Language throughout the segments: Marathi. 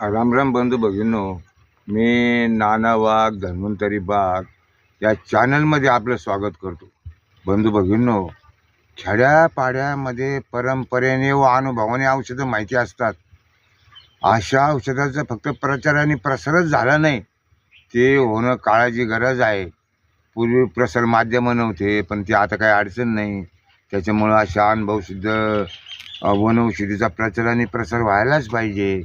रामराम बंधू भगिनो मी नाना वाघ धन्वंतरी बाग या चॅनलमध्ये आपलं स्वागत करतो. बंधू भगिनो खेड्यापाड्यामध्ये परंपरेने व अनुभवाने औषधं माहिती असतात. अशा औषधाचा फक्त प्रचार आणि प्रसारच झाला नाही. ते होणं काळाची गरज आहे. पूर्वी प्रसार माध्यमं नव्हते पण ते आता काही अडचण नाही. त्याच्यामुळं अशा अनुभवसिद्ध वनौषधीचा प्रचार आणि प्रसार व्हायलाच पाहिजे.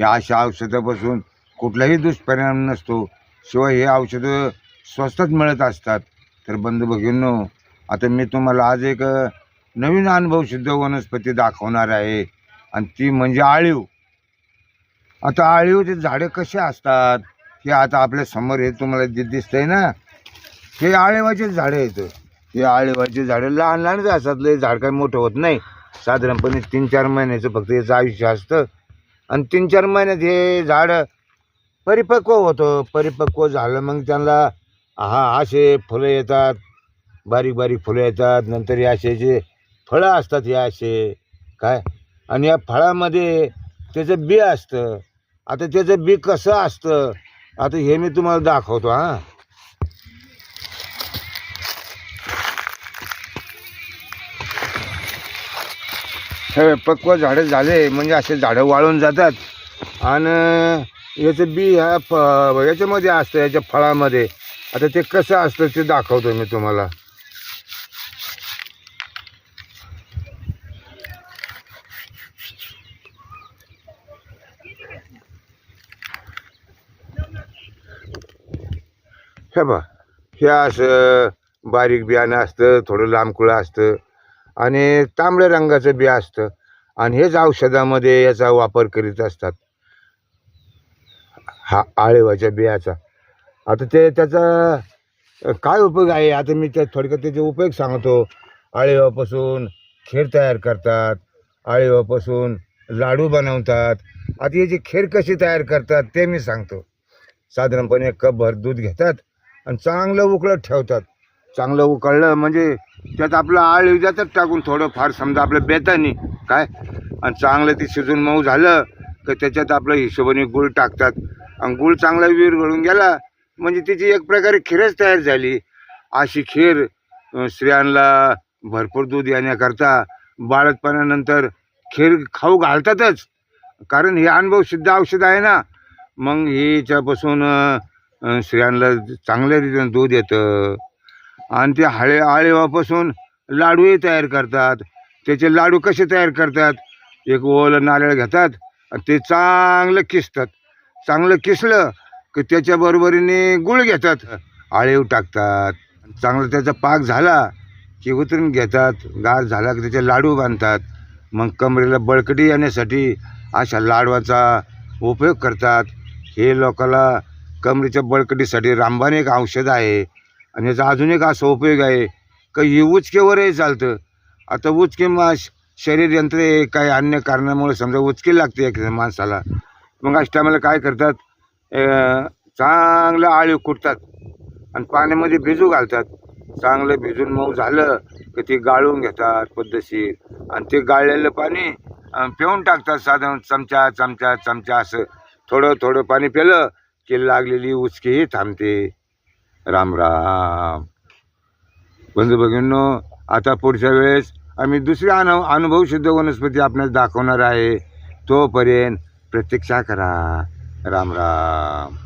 या अशा औषधापासून कुठलाही दुष्परिणाम नसतो. शिवाय हे औषधं स्वस्तात मिळत असतात. तर बंधू भगिनो आता मी तुम्हाला आज एक नवीन अनुभवसिद्ध वनस्पती दाखवणार आहे. आणि ती म्हणजे आळीव. आता आळीवचे झाडं कसे असतात हे आता आपल्यासमोर हे तुम्हाला जे दिसतंय ना? हे आळेवाचे झाडं आहेत. हे आळेवाचे झाडं लहान लहानच असतात. लय झाड काही मोठं होत नाही. साधारणपणे तीन चार महिन्याचं फक्त याचं आयुष्य असतं. आणि तीन चार महिन्यात हे झाड परिपक्व होतं. परिपक्व झालं मग त्यांना हा असे फुलं येतात बारीक बारीक फुलं येतात नंतर हे असे जे फळं असतात हे असे काय? आणि या फळामध्ये त्याचं बी असतं. आता त्याचं बी कसं असतं? आता हे मी तुम्हाला दाखवतो हां. हे पक्व झाडं झाले म्हणजे असे झाडं वाळून जातात. आणि याचं बी ह्या फ याच्यामध्ये असतं याच्या फळामध्ये. आता ते कसं असतं ते दाखवतो मी तुम्हाला. हे बा हे असं बारीक बियाणं असतं थोडं लांबकुळं असतं. आणि तांबड्या रंगाचं बी असतं. आणि हेच औषधामध्ये याचा वापर करीत असतात. हा आळेवाच्या बियाचा. आता ते त्याचा काय उपयोग आहे? आता मी त्या थोडक्यात त्याचे उपयोग सांगतो. आळेवापासून खीर तयार करतात. आळेवापासून लाडू बनवतात. आता याची खीर कशी तयार करतात ते मी सांगतो. साधारणपणे कपभर दूध घेतात आणि चांगलं उकळत ठेवतात. चांगलं उकळलं म्हणजे त्यात आपलं आळ जातात टाकून थोडं फार समजा आपलं बेतानी काय? आणि चांगलं ते शिजून मऊ झालं तर त्याच्यात आपलं हिशोबाने गुळ टाकतात. आणि गुळ चांगला विरघळून गेला म्हणजे तिची एक प्रकारे खीरच तयार झाली. अशी खीर स्त्रियांला स्त्रियांना भरपूर दूध येण्याकरता बाळतपणानंतर खीर खाऊ घालतातच. कारण हे अनुभव सिद्ध औषध आहे ना. मग हिच्यापासून स्त्रियांला स्त्रियांना चांगल्या रीतीनं दूध येतं. आणि ते हळे आळेवापासून लाडूही तयार करतात. त्याचे लाडू कसे तयार करतात? एक ओलं नारळ घेतात आणि ते चांगलं किसतात. चांगलं किसलं की त्याच्या बरोबरीने गुळ घेतात. आळीव टाकतात. चांगला त्याचा पाक झाला की उतरून घेतात. गार झाला की त्याचे लाडू बांधतात. मग कमरेला बळकटी येण्यासाठी अशा लाडवाचा उपयोग करतात. हे लोकाला कमरेच्या बळकटीसाठी रामबाण एक औषध आहे. आणि याचा अजून एक असा उपयोग आहे का हे उचकेवरही चालतं. आता उचके मा शरीर यंत्रे काही अन्य कारणामुळे समजा उचकी लागते एखाद्या माणसाला. मग अशा टायमाला काय करतात? चांगलं आळीव कुटतात आणि पाण्यामध्ये भिजू घालतात. चांगलं भिजून मऊ झालं की ते गाळून घेतात पद्धतशीर आणि ते गाळलेलं पाणी पिऊन टाकतात साधारण चमचा चमचा चमचा असं. थोडं थोडं पाणी पिलं की लागलेली उचकीही थांबते. राम राम. बंधू भगिनो आता पुढच्या वेळेस आम्ही दुसरी अनु अनुभव शुद्ध वनस्पती आपणास दाखवणार आहे. तोपर्यंत प्रतीक्षा करा. राम राम.